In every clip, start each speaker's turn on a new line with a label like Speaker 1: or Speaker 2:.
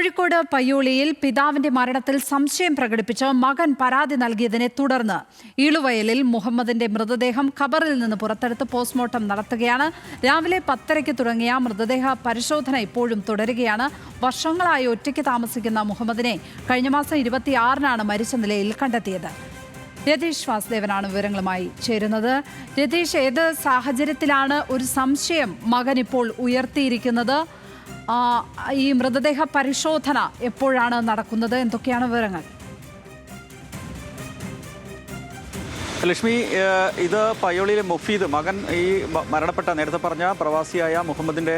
Speaker 1: കോഴിക്കോട് പയ്യോളിയിൽ പിതാവിന്റെ മരണത്തിൽ സംശയം പ്രകടിപ്പിച്ച് മകൻ പരാതി നൽകിയതിനെ തുടർന്ന് ഈളുവയലിൽ മുഹമ്മദിന്റെ മൃതദേഹം ഖബറിൽ നിന്ന് പുറത്തെടുത്ത് പോസ്റ്റ്മോർട്ടം നടത്തുകയാണ്. രാവിലെ പത്തരയ്ക്ക് തുടങ്ങിയ മൃതദേഹ പരിശോധന ഇപ്പോഴും തുടരുകയാണ്. വർഷങ്ങളായി ഒറ്റയ്ക്ക് താമസിക്കുന്ന മുഹമ്മദിനെ കഴിഞ്ഞ മാസം ഇരുപത്തിയാറിനാണ് മരിച്ച നിലയിൽ കണ്ടെത്തിയത്. രതീഷ് വാസുദേവനാണ് വിവരങ്ങളുമായി ചേരുന്നത്. രതീഷ് ഏത് സാഹചര്യത്തിലാണ് ഒരു സംശയം മകൻ ഇപ്പോൾ ഉയർത്തിയിരിക്കുന്നത്? ഈ മൃതദേഹ പരിശോധന എപ്പോഴാണ് നടക്കുന്നത്? എന്തൊക്കെയാണ് വിവരങ്ങൾ?
Speaker 2: ലക്ഷ്മി ഇത് പയ്യോളിയിലെ മുഫീദ് മകൻ ഈ മരണപ്പെട്ട നേരത്തെ പറഞ്ഞ പ്രവാസിയായ മുഹമ്മദിന്റെ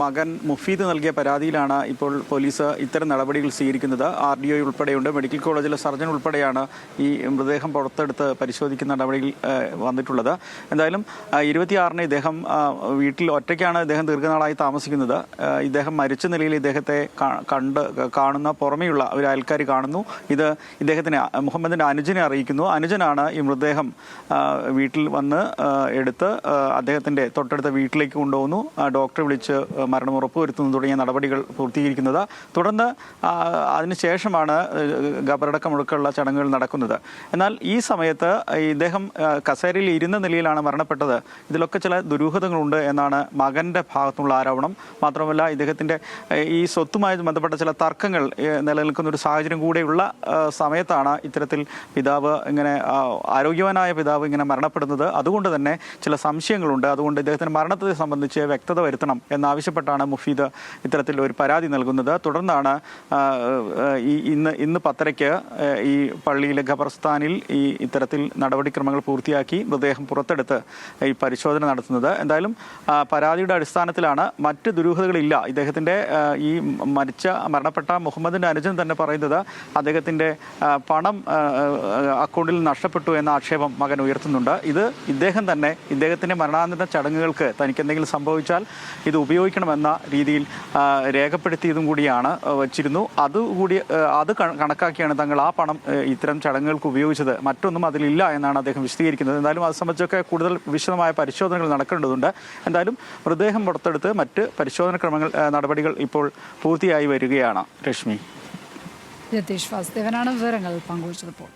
Speaker 2: മകൻ മുഫീദ് നൽകിയ പരാതിയിലാണ് ഇപ്പോൾ പോലീസ് ഇത്തരം നടപടികൾ സ്വീകരിക്കുന്നത്. ആർ ഡി ഒ ഉൾപ്പെടെയുണ്ട്. മെഡിക്കൽ കോളേജിലെ സർജൻ ഉൾപ്പെടെയാണ് ഈ മൃതദേഹം പുറത്തെടുത്ത് പരിശോധിക്കുന്ന നടപടിയിൽ വന്നിട്ടുള്ളത്. എന്തായാലും ഇരുപത്തിയാറിന് ഇദ്ദേഹം വീട്ടിൽ ഒറ്റയ്ക്കാണ് ഇദ്ദേഹം ദീർഘനാളായി താമസിക്കുന്നത്. ഇദ്ദേഹം മരിച്ച നിലയിൽ ഇദ്ദേഹത്തെ കണ്ട് കാണുന്ന പുറമെയുള്ള ഒരു അയൽക്കാർ കാണുന്നു. ഇത് ഇദ്ദേഹത്തിന് മുഹമ്മദിന്റെ അനുജനെ അറിയിക്കുന്നു. അനുജനാണ് ഈ മൃതദേഹം ആ, വീട്ടിൽ വന്ന് എടുത്ത് അദ്ദേഹത്തിന്റെ തൊട്ടടുത്ത വീട്ടിലേക്ക് കൊണ്ടുപോകുന്നു. ഡോക്ടറെ വിളിച്ച് മരണം ഉറപ്പുവരുത്തുന്നു തുടങ്ങിയ നടപടികൾ പൂർത്തീകരിക്കുന്നത്. തുടർന്ന് അതിനുശേഷമാണ് ഖബറടക്കമൊഴുക്കുള്ള ചടങ്ങുകൾ നടക്കുന്നത്. എന്നാൽ ഈ സമയത്ത് ഇദ്ദേഹം കസേരയിൽ ഇരുന്ന നിലയിലാണ് മരണപ്പെട്ടത്. ഇതിലൊക്കെ ചില ദുരൂഹതകളുണ്ട് എന്നാണ് മകന്റെ ഭാഗത്തുള്ള ആരോപണം. മാത്രമല്ല ഇദ്ദേഹത്തിന്റെ ഈ സ്വത്തുമായി ബന്ധപ്പെട്ട ചില തർക്കങ്ങൾ നിലനിൽക്കുന്ന ഒരു സാഹചര്യം കൂടെയുള്ള സമയത്താണ് ഇത്തരത്തിൽ പിതാവ് ഇങ്ങനെ ആ, ആരോഗ്യവാനായ പിതാവ് ഇങ്ങനെ മരണപ്പെടുന്നത് അതുകൊണ്ട് തന്നെ ചില സംശയങ്ങളുണ്ട്. അതുകൊണ്ട് ഇദ്ദേഹത്തിന്റെ മരണത്തെ സംബന്ധിച്ച് വ്യക്തത വരുത്തണം എന്നാവശ്യപ്പെട്ടാണ് മുഫീദ് ഇത്തരത്തിൽ ഒരു പരാതി നൽകുന്നത്. തുടർന്നാണ് ഈ ഇന്ന് ഇന്ന് പത്തരയ്ക്ക് ഈ പള്ളിയിലെ ഖബർസ്ഥാനിൽ ഈ ഇത്തരത്തിൽ നടപടിക്രമങ്ങൾ പൂർത്തിയാക്കി മൃതദേഹം പുറത്തെടുത്ത് ഈ പരിശോധന നടത്തുന്നത്. എന്തായാലും പരാതിയുടെ അടിസ്ഥാനത്തിലാണ് മറ്റ് ദുരൂഹതകളില്ല. ഇദ്ദേഹത്തിന്റെ ഈ മരിച്ച മരണപ്പെട്ട മുഹമ്മദിന്റെ അനുജൻ തന്നെ പറയുന്നത് അദ്ദേഹത്തിന്റെ പണം അക്കൗണ്ടിൽ നഷ്ടപ്പെട്ടു എന്ന ആക്ഷേപം മകൻ ഉയർത്തുന്നുണ്ട്. ഇത് ഇദ്ദേഹം തന്നെ ഇദ്ദേഹത്തിന്റെ മരണാനന്തര ചടങ്ങുകൾക്ക് തനിക്ക് എന്തെങ്കിലും സംഭവിച്ചാൽ ഇത് ഉപയോഗിക്കണമെന്ന രീതിയിൽ രേഖപ്പെടുത്തിയതും കൂടിയാണ് വച്ചിരുന്നു. അതുകൂടി അത് കണക്കാക്കിയാണ് തങ്ങൾ ആ പണം ഇത്തരം ചടങ്ങുകൾക്ക് ഉപയോഗിച്ചത്. മറ്റൊന്നും അതിലില്ല എന്നാണ് അദ്ദേഹം വിശദീകരിക്കുന്നത്. എന്തായാലും അത് സംബന്ധിച്ചൊക്കെ കൂടുതൽ വിശദമായ പരിശോധനകൾ നടക്കേണ്ടതുണ്ട്. എന്തായാലും മൃതദേഹം പുറത്തെടുത്ത് മറ്റ് പരിശോധന ക്രമങ്ങൾ നടപടികൾ ഇപ്പോൾ പൂർത്തിയായി വരികയാണ്. രശ്മി.
Speaker 1: രതീഷ് വാസുദേവനാണ് വിവരങ്ങൾ. പങ്കുവച്ചത് ഇപ്പോൾ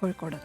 Speaker 1: കോഴിക്കോട്.